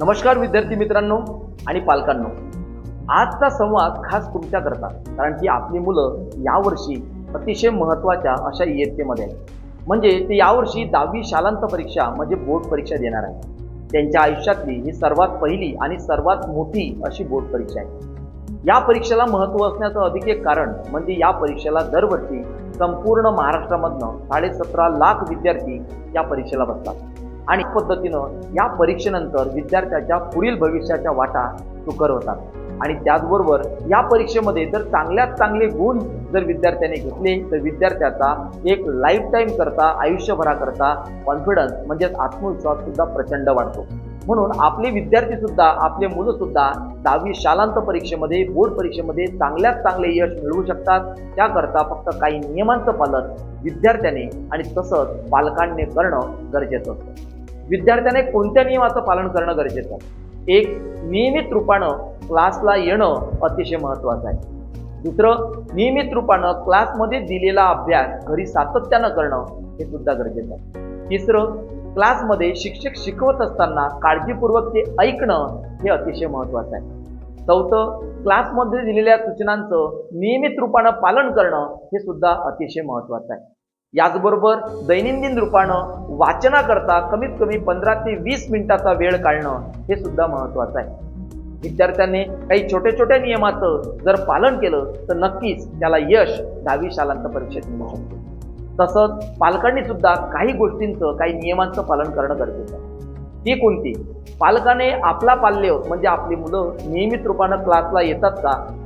नमस्कार विद्यार्थी मित्रांनो आणि पालकांनो. आजचा संवाद खास तुमच्याकरता कारण की आपली मुलं यावर्षी अतिशय महत्त्वाच्या अशा इयत्तेमध्ये आहेत. म्हणजे ते यावर्षी दहावी शालांत परीक्षा म्हणजे बोर्ड परीक्षा देणार आहे त्यांच्या आयुष्यातली ही सर्वात पहिली आणि सर्वात मोठी अशी बोर्ड परीक्षा आहे. या परीक्षेला महत्त्व असण्याचं अधिक एक कारण म्हणजे या परीक्षेला दरवर्षी संपूर्ण महाराष्ट्रामधनं साडेसतरा लाख विद्यार्थी या परीक्षेला बसतात. आणि पद्धतीनं या परीक्षेनंतर विद्यार्थ्याच्या पुढील भविष्याच्या वाटा सुकर होतात. आणि त्याचबरोबर या परीक्षेमध्ये जर चांगल्यात चांगले गुण जर विद्यार्थ्याने घेतले तर विद्यार्थ्याचा एक लाईफ टाईम करता आयुष्यभराकरता कॉन्फिडन्स म्हणजेच आत्मविश्वास सुद्धा प्रचंड वाढतो. म्हणून आपले विद्यार्थी सुद्धा आपले मुलं सुद्धा दहावी शालांत परीक्षेमध्ये बोर्ड परीक्षेमध्ये चांगल्यात चांगले यश मिळवू शकतात. त्याकरता फक्त काही नियमांचं पालन विद्यार्थ्याने आणि तसंच पालकांनी करणं गरजेचं असतं. विद्यार्थ्याने कोणत्या नियमाचं पालन करणं गरजेचं आहे? एक नियमित रूपानं क्लासला येणं अतिशय महत्त्वाचं आहे. दुसरं नियमित रूपानं क्लासमध्ये दिलेला अभ्यास घरी सातत्यानं करणं हे सुद्धा गरजेचं आहे. तिसरं क्लासमध्ये शिक्षक शिकवत असताना काळजीपूर्वक ते ऐकणं हे अतिशय महत्त्वाचं आहे. चौथं क्लासमध्ये दिलेल्या सूचनांचं नियमित रूपानं पालन करणं हे सुद्धा अतिशय महत्त्वाचं आहे. याचबरोबर दैनंदिन रूपानं वाचनाकरता कमीत कमी पंधरा ते वीस मिनिटाचा वेळ काढणं हे सुद्धा महत्त्वाचं आहे. विद्यार्थ्यांनी काही छोट्या छोट्या नियमाचं जर पालन केलं तर नक्कीच त्याला यश दहावी शालांत परीक्षेत मिळू शकतो. तसंच पालकांनी सुद्धा काही गोष्टींचं काही नियमांचं पालन करणं गरजेचं आहे. ती कोणती? पालकाने आपला पाल्य म्हणजे आपली मुलं नियमित रूपानं क्लासला येतात का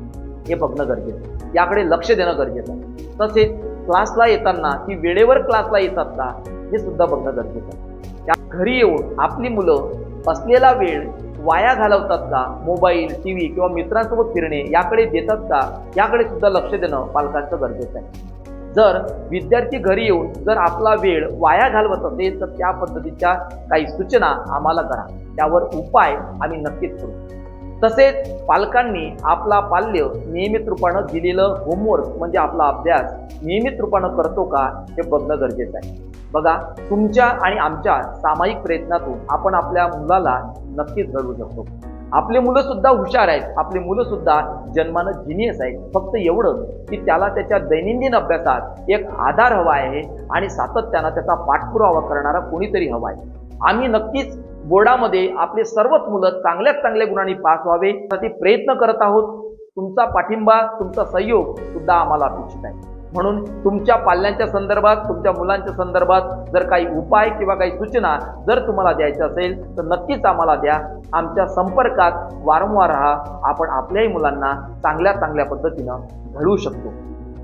हे बघणं गरजेचं आहे. याकडे लक्ष देणं गरजेचं आहे. तसेच क्लासला येताना ती वेळेवर क्लासला येतात का हे सुद्धा बघणं गरजेचं आहे. त्या घरी येऊन आपली मुलं असलेला वेळ वाया घालवतात का मोबाईल टी व्ही किंवा मित्रांसोबत फिरणे याकडे देतात का याकडे सुद्धा लक्ष देणं पालकांचं गरजेचं आहे. जर विद्यार्थी घरी येऊन जर आपला वेळ वाया घालवत असेल तर त्या पद्धतीच्या काही सूचना आम्हाला करा. त्यावर उपाय आम्ही नक्कीच करू. तसेच पालकांनी आपला पाल्य नियमित रूपानं दिलेलं होमवर्क म्हणजे आपला अभ्यास नियमित रूपानं करतो का हे बघणं गरजेचं आहे. बघा तुमच्या आणि आमच्या सामायिक प्रयत्नातून आपण आपल्या मुलाला नक्कीच घडवू शकतो. आपले मुलं सुद्धा हुशार आहेत आपली मुलं सुद्धा जन्मानं जिनियस आहेत. फक्त एवढं की त्याला त्याच्या दैनंदिन अभ्यासात एक आधार हवा आहे आणि सातत्यानं त्याचा पाठपुरावा करणारा कोणीतरी हवा आहे. आम्ही नक्कीच बोर्डामध्ये आपले सर्वच मुलं चांगल्यात चांगल्या गुणांनी पास व्हावे यासाठी प्रयत्न करत आहोत. तुमचा पाठिंबा तुमचा सहयोग सुद्धा आम्हाला अपेक्षित आहे. म्हणून तुमच्या पाल्यांच्या संदर्भात तुमच्या मुलांच्या संदर्भात जर काही उपाय किंवा काही सूचना जर तुम्हाला द्यायच्या असेल तर नक्कीच आम्हाला द्या. आमच्या संपर्कात वारंवार राहा. आपण आपल्याही मुलांना चांगल्या चांगल्या पद्धतीनं घडवू शकतो.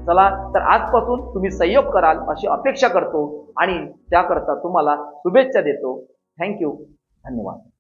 चला तर आजपासून तुम्ही सहयोग कराल अशी अपेक्षा करतो आणि त्याकरता तुम्हाला शुभेच्छा देतो. थँक्यू. 还没完。